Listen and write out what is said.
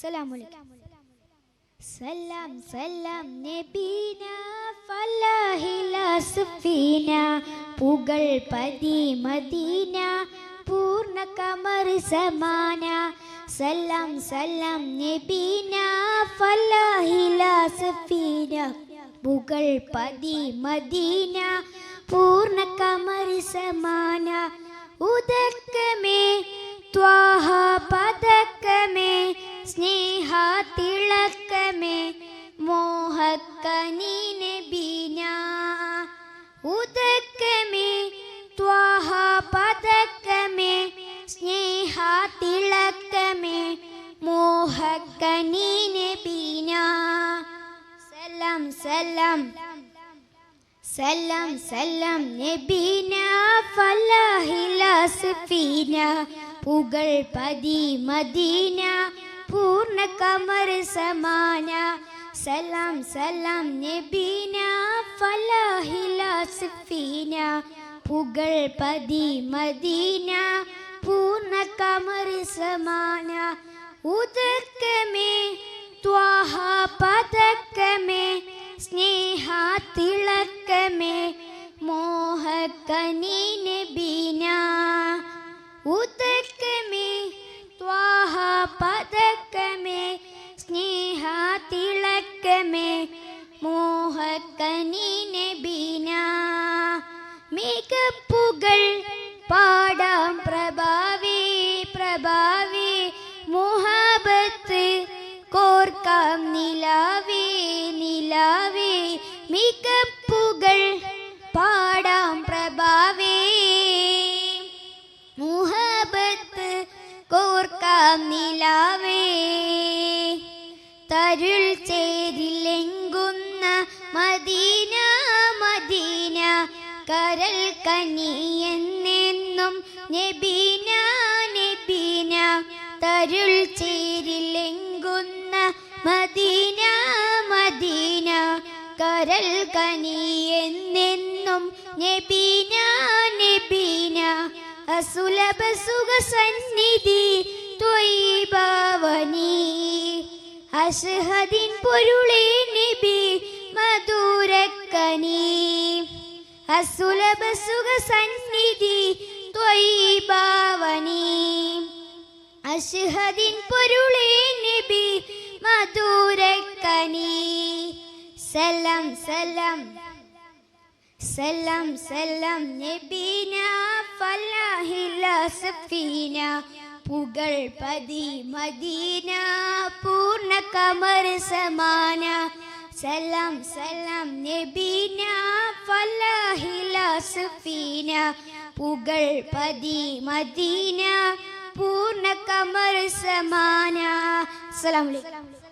സലാം സലാം നബീന ഫലാഹില സുഫീന പുകൾ പതി മദീന പൂർണ കമർ സമാന. സലാം സലാം നബീന ഫലാഹില സുഫീന പുകൾ പതി മദീന പൂർണ കമർ സമാന. ഉദക്കമേ ത്വാഹ തിളക്കമേ മോഹക്കനീനെ ബീന ഉദക്കമേ ത്വാഹ പതക്കമേ സ്നേഹ തിളക്കമേ മോഹക്കനീനെ ബീന സലാം സലാം സലാം സലാം നബീന ഫലാഹില സഫീന പുകൾ പതി മദീന പൂർണ കമർ സമാന സലാം സലാം നബീന ഫലാഹില സഫീന പുകൾ പതി മദീന പൂർണ കമർ സമാന ഉദക്കമേ ത്വാഹ പതക്കമേ സ്നേഹ തിളക്കമേ മോഹക്കനീനെ ബീന ഉദക്കമേ തിളക്കമേ മോഹക്കനീനെ ബീന മികപ്പുകൾ പാടാം പ്രഭാവി പ്രഭാവി മുഹബത്ത് കോർക്കാം നിലാവേ നിലാവേ മികപ്പുകൾ കനിയെന്നെന്നും നബീന നബീന തരുൾ ചേരിലെങ്കുന്ന മദീന മദീന കരൽ കനിയെന്നെന്നും നബീന നബീന അസുലഭ സുഖ സന്നിധി ത്വൈഭാവനി അഷ്ഹദിൻ പൊരുളേ നബി അഷ്ഹദിൻ പൊരുളേ നബി മധുരക്കനി. സലം സലം സലം സലം നബീന ഫലാഹില സഫീന. പുകൾ പതി മദീന പൂർണ കമർ സമാന. സലം സലം നബീന ഫലാഹില സഫീന. പുകൾ പതി മദീന പൂർണ കമർ സമാന അസ്സലാമു അലൈക്കും